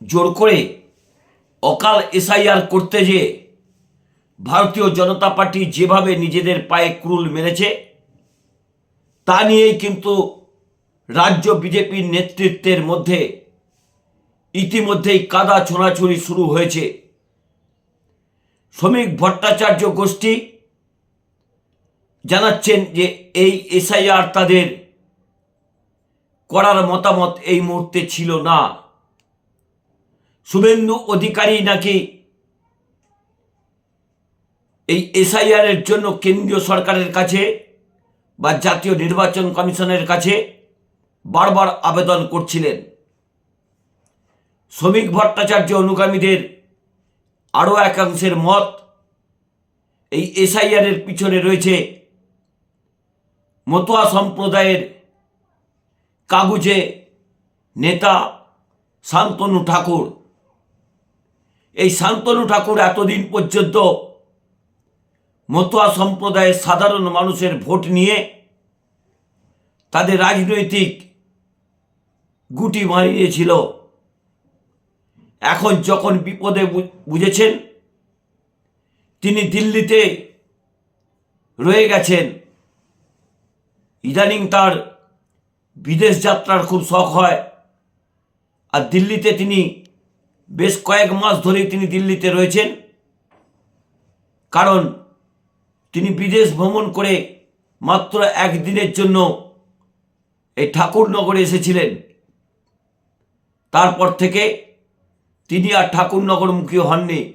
জোর করে অকাল এসআইআর করতে যে ভারতীয় জনতা পার্টি যেভাবে নিজেদের পায়ে ক্রুল মেরেছে, তা নিয়েই কিন্তু রাজ্য বিজেপির নেতৃত্বের মধ্যে ইতিমধ্যেই কাদা ছোড়াছুড়ি শুরু হয়েছে। শ্রমিক ভট্টাচার্য গোষ্ঠী জানাচ্ছেন যে এই এসআইআর তাদের করার মতামত এই মুহূর্তে ছিল না। শুভেন্দু অধিকারী নাকি এই এসআইআর এর জন্য কেন্দ্রীয় সরকারের কাছে বা জাতীয় নির্বাচন কমিশনের কাছে বারবার আবেদন করছিলেন? শ্রমিক ভট্টাচার্য অনুগামীদের আরও একাংশের মত এই এসআইআর এর পিছনে রয়েছে মতুয়া সম্প্রদায়ের কাগুজে নেতা শান্তনু ঠাকুর। এই শান্তনু ঠাকুর এতদিন পর্যন্ত মতুয়া সম্প্রদায়ের সাধারণ মানুষের ভোট নিয়ে তাদের রাজনৈতিক গুটি মারিয়েছিল এখন যখন বিপদে বুঝেছেন, তিনি দিল্লিতে রয়ে গেছেন। ইদানিং তার বিদেশ যাত্রার খুব শখ হয়। আর দিল্লিতে তিনি বেশ কয়েক মাস ধরেই তিনি দিল্লিতে রয়েছেন। কারণ তিনি বিদেশ ভ্রমণ করে মাত্র একদিনের জন্য এই ঠাকুরনগরে এসেছিলেন। তারপর থেকে তিনি আর ঠাকুরনগরমুখী হননি।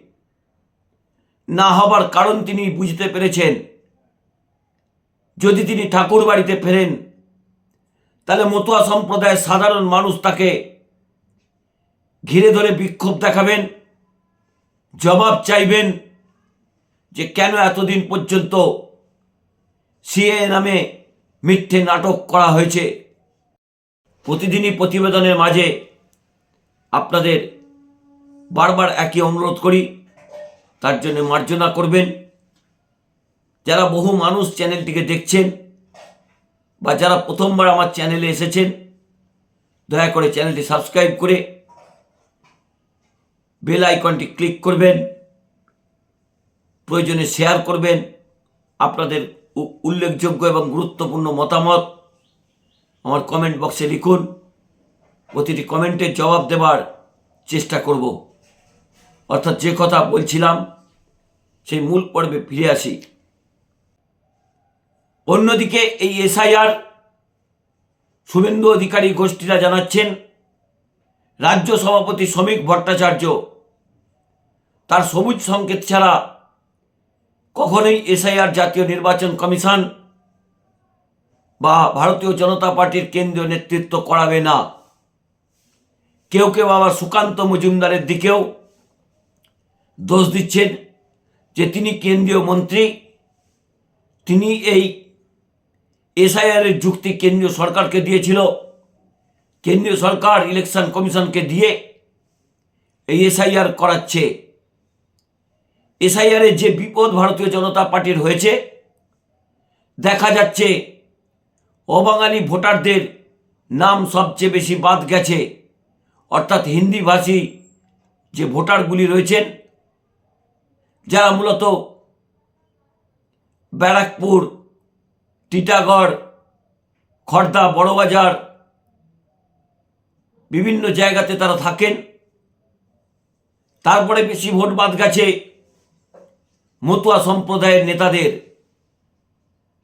না হবার কারণ তিনি বুঝতে পেরেছেন। যদি তিনি ঠাকুর বাড়িতে ফেরেন, তাহলে মতুয়া সম্প্রদায়ের সাধারণ মানুষ তাকে ঘিরে ধরে বিক্ষোভ দেখাবেন, জবাব চাইবেন যে কেন এতদিন পর্যন্ত সিএ নামে মিথ্যে নাটক করা হয়েছে। প্রতিদিনই প্রতিবেদনের মাঝে আপনাদের বারবার একই অনুরোধ করি, তার জন্য মার্জনা করবেন। যারা বহু মানুষ চ্যানেলটিকে দেখছেন বা যারা প্রথমবার আমার চ্যানেলে এসেছেন, দয়া করে চ্যানেলটি সাবস্ক্রাইব করে বেল আইকনটি ক্লিক করবেন, প্রয়োজনে শেয়ার করবেন আপনাদের উল্লেখযোগ্য এবং গুরুত্বপূর্ণ মতামত। আমার কমেন্ট বক্সে লিখুন, প্রতিটি কমেন্টের জবাব দেবার চেষ্টা করব। অর্থাৎ যে কথা বলছিলাম, সেই মূল পর্বে ফিরে আসি। অন্যদিকে এই এসআইআর শুভেন্দু অধিকারী গোষ্ঠীরা জানাচ্ছেন, রাজ্য সভাপতি শ্রমিক ভট্টাচার্য তার সবুজ সংকেত ছাড়া কখনোই এসআইআর জাতীয় নির্বাচন কমিশন বা ভারতীয় জনতা পার্টির কেন্দ্রীয় নেতৃত্ব করাবে না। কেউ কেউ আবার সুকান্ত মজুমদারের দিকেও দোষ দিচ্ছেন যে তিনি কেন্দ্রীয় মন্ত্রী, তিনি এই এসআইআর এর যুক্তি কেন্দ্রীয় সরকারকে দিয়েছিল। কেন্দ্রীয় সরকার ইলেকশন কমিশনকে দিয়ে এই এসআইআর করাচ্ছে। এসআইআর এর যে বিপদ ভারতীয় জনতা পার্টির হয়েছে, দেখা যাচ্ছে অবাঙালি ভোটারদের নাম সবচেয়ে বেশি বাদ গেছে। অর্থাৎ হিন্দিভাষী যে ভোটারগুলি রয়েছেন, যারা মূলত ব্যারাকপুর, টিটাগড় খড়দা বড়বাজার বিভিন্ন জায়গাতে তারা থাকেন। তারপরে বেশি ভোট বাদ গেছে মতুয়া সম্প্রদায়ের নেতাদের,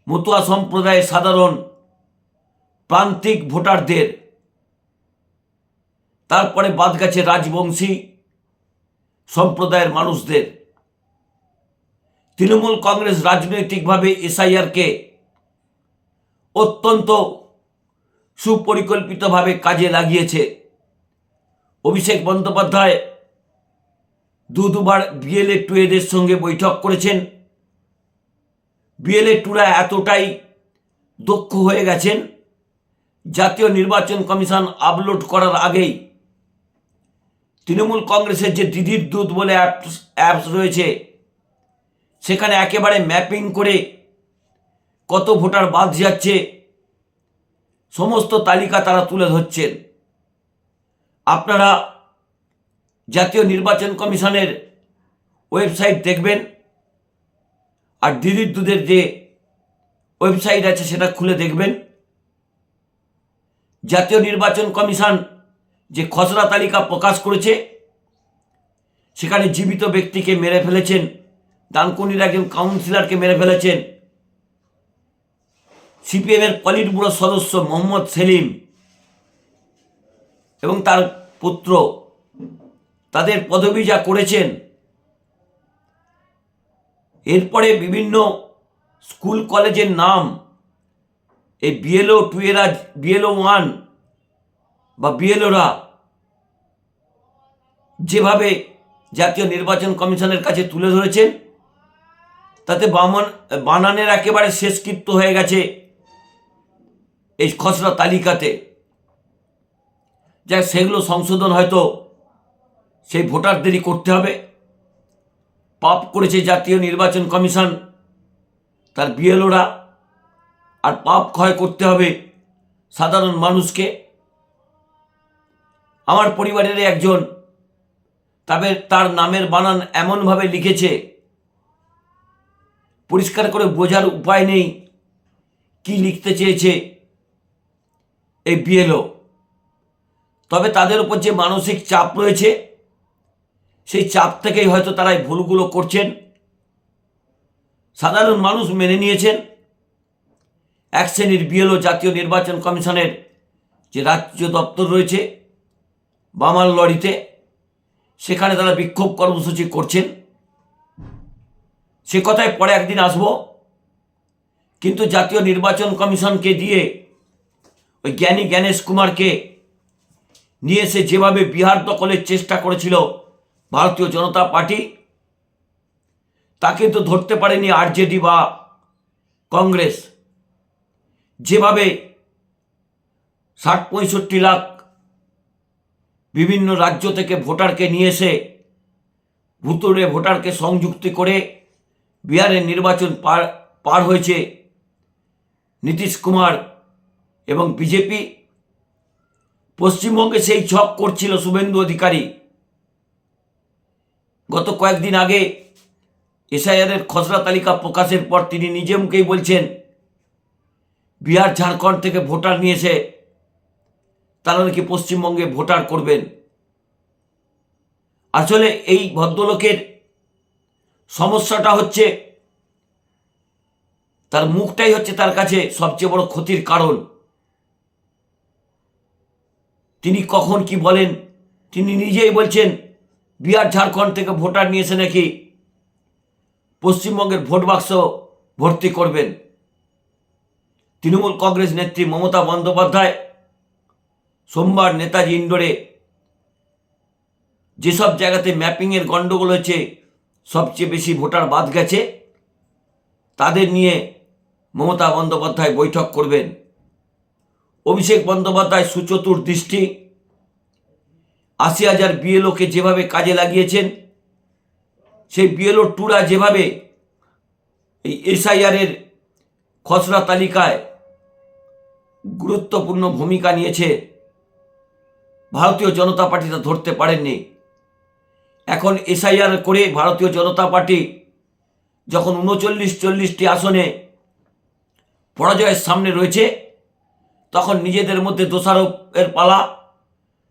মতুয়া সম্প্রদায়ের সাধারণ প্রান্তিক ভোটারদের, তারপরে বাদ গেছে রাজবংশী সম্প্রদায়ের মানুষদের, তৃণমূল কংগ্রেস রাজনৈতিকভাবে এসআইআরকে অত্যন্ত সুপরিকল্পিতভাবে কাজে লাগিয়েছে। অভিষেক বন্দ্যোপাধ্যায় দু দুবার বিএলএ টু এদের সঙ্গে বৈঠক করেছেন। বিএলএ টুরা এতটাই দক্ষ হয়ে গেছেন, জাতীয় নির্বাচন কমিশন আপলোড করার আগেই। তৃণমূল কংগ্রেসের যে দিদির দূত বলে অ্যাপস অ্যাপস রয়েছে, সেখানে একেবারে ম্যাপিং করে কত ভোটার বাদ যাচ্ছে, সমস্ত তালিকা তারা তুলে ধরছেন। আপনারা জাতীয় নির্বাচন কমিশনের ওয়েবসাইট দেখবেন। আর দিদির দুধের যে ওয়েবসাইট আছে সেটা খুলে দেখবেন। জাতীয় নির্বাচন কমিশন যে খসড়া তালিকা প্রকাশ করেছে, সেখানে জীবিত ব্যক্তিকে মেরে ফেলেছেন, ডানকুনির একজন কাউন্সিলরকে মেরে ফেলেছেন, সিপিএমের পলিট সদস্য মোহাম্মদ সেলিম এবং তার পুত্র তাদের পদবি যা করেছেন। এরপরে বিভিন্ন স্কুল কলেজের নাম, এই বিএলও টু এরা বিএলও ওয়ান বা বিএলওরা যেভাবে জাতীয় নির্বাচন কমিশনের কাছে তুলে ধরেছেন, তাতে বামন, বানানের একেবারে শেষকৃত্য হয়ে গেছে এই খসড়া তালিকাতে। যা সেগুলো সংশোধন হয়তো সেই ভোটারদেরই করতে হবে। পাপ করেছে জাতীয় নির্বাচন কমিশন, তার বিএলওরা, আর পাপ ক্ষয় করতে হবে সাধারণ মানুষকে। আমার পরিবারের একজন, তবে তার নামের বানান এমনভাবে লিখেছে, পরিষ্কার করে বোঝার উপায় নেই, কি লিখতে চেয়েছে এই বিএলও। তবে তাদের উপর যে মানসিক চাপ রয়েছে সেই চাপ থেকেই হয়তো তারা এই ভুলগুলো করছেন। সাধারণ মানুষ মেনে নিয়েছেন। এক শ্রেণির বিএলও জাতীয় নির্বাচন কমিশনের যে রাজ্য দপ্তর রয়েছে, বামাল লড়িতে সেখানে তারা বিক্ষোভ কর্মসূচি করছেন। সে কথায় পরে একদিন আসব। কিন্তু জাতীয় নির্বাচন কমিশনকে দিয়ে ওই জ্ঞানী জ্ঞানেশ কুমারকে নিয়ে এসে যেভাবে বিহার দখলের চেষ্টা করেছিল ভারতীয় জনতা পার্টি, তাকে তো ধরতে পারেনি আরজেডি বা কংগ্রেস। যেভাবে ষাট পঁয়ষট্টি লাখ বিভিন্ন রাজ্য থেকে ভোটারকে নিয়ে এসে ভুতুরে ভোটারকে সংযুক্তি করে বিহারের নির্বাচন পার পার হয়েছে নীতিশ কুমার এবং বিজেপি, পশ্চিমবঙ্গে সেই ছক করছিল শুভেন্দু অধিকারী। গত কয়েকদিন আগে এসআইআরের খসড়া তালিকা প্রকাশের পর তিনি নিজে মুখেই বলছেন, বিহার ঝাড়খণ্ড থেকে ভোটার নিয়ে এসে তারা নাকি পশ্চিমবঙ্গে ভোটার করবেন। আসলে এই ভদ্রলোকের সমস্যাটা হচ্ছে, তার মুখটাই হচ্ছে তার কাছে সবচেয়ে বড় ক্ষতির কারণ। তিনি কখন কি বলেন, তিনি নিজেই বলছেন বিহার ঝাড়খণ্ড থেকে ভোটার নিয়ে এসে নাকি? পশ্চিমবঙ্গের ভোট বাক্স ভর্তি করবেন। তৃণমূল কংগ্রেস নেত্রী মমতা বন্দ্যোপাধ্যায় সোমবার নেতাজি ইন্ডোরে যেসব জায়গাতে ম্যাপিংয়ের গণ্ডগোল হয়েছে, সবচেয়ে বেশি ভোটার বাদ গেছে, তাদের নিয়ে মমতা বন্দ্যোপাধ্যায় বৈঠক করবেন। অভিষেক বন্দ্যোপাধ্যায় সুচতুর দৃষ্টি আশি হাজার বিএলওকে যেভাবে কাজে লাগিয়েছেন, সেই বিএলও টুরা যেভাবে এই এসআইআরের খসড়া তালিকায় গুরুত্বপূর্ণ ভূমিকা নিয়েছে, ভারতীয় জনতা পার্টি তা ধরতে পারেননি। এখন এসআইআর করে ভারতীয় জনতা পার্টি যখন উনচল্লিশ চল্লিশটি আসনে পরাজয়ের সামনে রয়েছে, তখন নিজেদের মধ্যে দোষারোপের পালা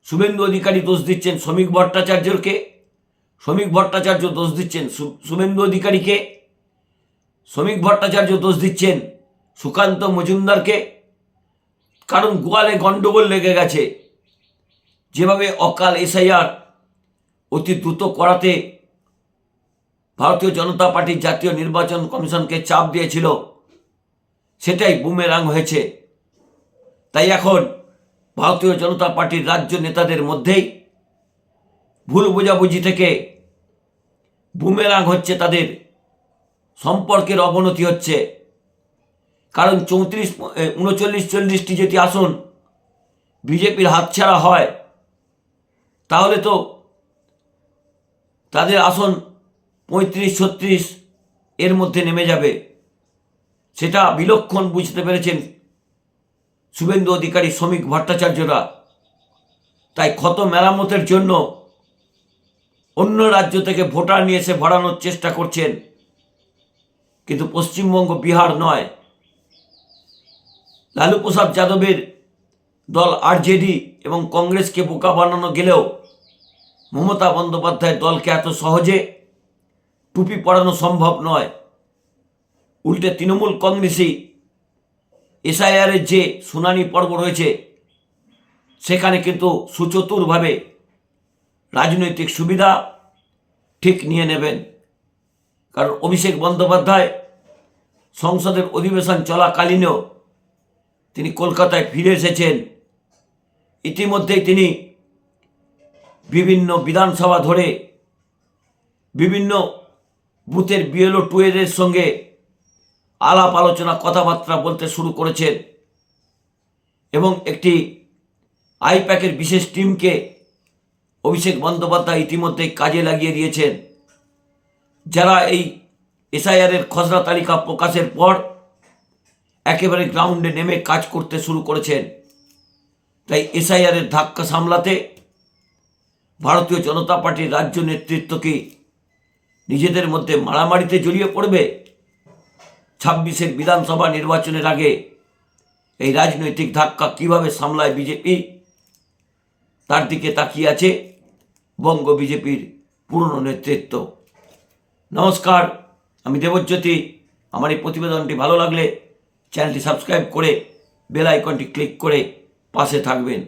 শুভেন্দু অধিকারী দোষ দিচ্ছেন শ্রমিক ভট্টাচার্যকে। শ্রমিক ভট্টাচার্য দোষ দিচ্ছেন শুভেন্দু অধিকারীকে। শ্রমিক ভট্টাচার্য দোষ দিচ্ছেন সুকান্ত মজুমদারকে। কারণ গোয়ালে গণ্ডগোল লেগে গেছে। যেভাবে অকাল এসআইআর অতি দ্রুত করাতে ভারতীয় জনতা পার্টির জাতীয় নির্বাচন কমিশনকে চাপ দিয়েছিল, সেটাই বুমেরাং হয়েছে। তাই এখন ভারতীয় জনতা পার্টির রাজ্য নেতাদের মধ্যেই ভুল বোঝাবুঝি থেকে বুমেরাং হচ্ছে তাদের সম্পর্কের অবনতি হচ্ছে। কারণ চৌত্রিশ উনচল্লিশ, চল্লিশটি যদি আসন বিজেপির হাতছাড়া হয়, তাহলে তো তাদের আসন পঁয়ত্রিশ, ছত্রিশ এর মধ্যে নেমে যাবে। সেটা বিলক্ষণ বুঝতে পেরেছেন শুভেন্দু অধিকারী, শ্রমিক ভট্টাচার্যরা তাই ক্ষত মেরামতের জন্য অন্য রাজ্য থেকে ভোটার নিয়ে এসে ভরানোর চেষ্টা করছেন। কিন্তু পশ্চিমবঙ্গ বিহার নয়। লালু প্রসাদ যাদবের দল আরজেডি এবং কংগ্রেসকে বোকা বানানো গেলেও মমতা বন্দ্যোপাধ্যায়ের দলকে এত সহজে টুপি পরানো সম্ভব নয়। উল্টে তৃণমূল কংগ্রেসই এসআইআরের যে শুনানি পর্ব রয়েছে, সেখানে কিন্তু সুচতুরভাবে রাজনৈতিক সুবিধা ঠিক নিয়ে নেবেন। কারণ অভিষেক বন্দ্যোপাধ্যায় সংসদের অধিবেশন চলাকালীনও তিনি কলকাতায় ফিরে এসেছেন। ইতিমধ্যেই তিনি বিভিন্ন বিধানসভা ধরে বিভিন্ন বুথের বিএলও টুয়েলের সঙ্গে আলাপ, আলোচনা, কথাবার্তা বলতে শুরু করেছেন এবং একটি আইপ্যাকের বিশেষ টিমকে অভিষেক বন্দ্যোপাধ্যায় ইতিমধ্যেই কাজে লাগিয়ে দিয়েছেন। যারা এই এসআইআরের খসড়া তালিকা প্রকাশের পর একেবারে গ্রাউন্ডে নেমে কাজ করতে শুরু করেছেন। তাই এসআইআরের ধাক্কা সামলাতে ভারতীয় জনতা পার্টির রাজ্য নেতৃত্ব কি নিজেদের মধ্যে মারামারিতে জড়িয়ে পড়বে? ছাব্বিশের বিধানসভা নির্বাচনের আগে এই রাজনৈতিক ধাক্কা কীভাবে সামলায় বিজেপি? তার দিকে তাকিয়ে আছে বঙ্গ বিজেপির পুরনো নেতৃত্ব। নমস্কার, আমি দেবজ্যোতি। আমার এই প্রতিবেদনটি ভালো লাগলে চ্যানেলটি সাবস্ক্রাইব করে বেল আইকনটি ক্লিক করে পাশে থাকবেন।